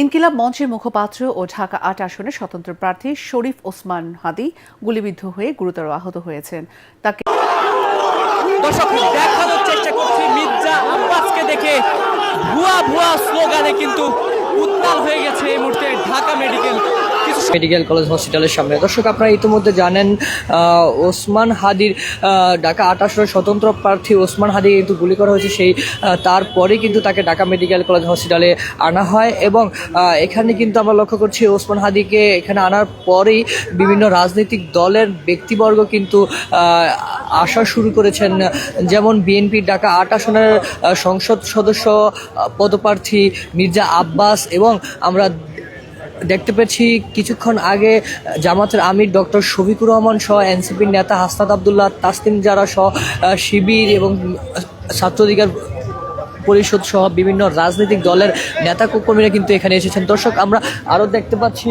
ইনকিলাব মঞ্চের মুখপাত্র ও ঢাকা আট আসনের স্বতন্ত্র প্রার্থী শরীফ ওসমান হাদি গুলিবিদ্ধ হয়ে গুরুতর আহত হয়েছেন। তাকে দেখানোর চেষ্টা করছি মির্জা আব্বাসকে দেখে। ভুয়া ভুয়া স্লোগানে কিন্তু উত্তাল হয়ে গেছে এই মুহূর্তে ঢাকা মেডিকেল। মেডিকেল কলেজ হসপিটালের সামনে। দর্শক, আপনারা ইতিমধ্যে জানেন ওসমান হাদির ঢাকা আটাশোর স্বতন্ত্র প্রার্থী ওসমান হাদি কিন্তু গুলি করা হয়েছে সেই তারপরে কিন্তু তাকে ঢাকা মেডিকেল কলেজ হসপিটালে আনা হয় এবং এখানে কিন্তু আমরা লক্ষ্য করছি ওসমান হাদিকে এখানে আনার পরেই বিভিন্ন রাজনৈতিক দলের ব্যক্তিবর্গ কিন্তু আসা শুরু করেছেন। যেমন বিএনপির ঢাকা আট আসনের সংসদ সদস্য পদপ্রার্থী মির্জা আব্বাস এবং আমরা দেখতে পেয়েছি কিছুক্ষণ আগে জামাতের আমির ডক্টর শফিকুর রহমান সহ এনসিপির নেতা হাসনাত আবদুল্লাহ তাসলিম জারা সহ শিবির এবং ছাত্র অধিকার পরিষদ সহ বিভিন্ন রাজনৈতিক দলের নেতা কর্মীরা কিন্তু এখানে এসেছেন। দর্শক, আমরা আরও দেখতে পাচ্ছি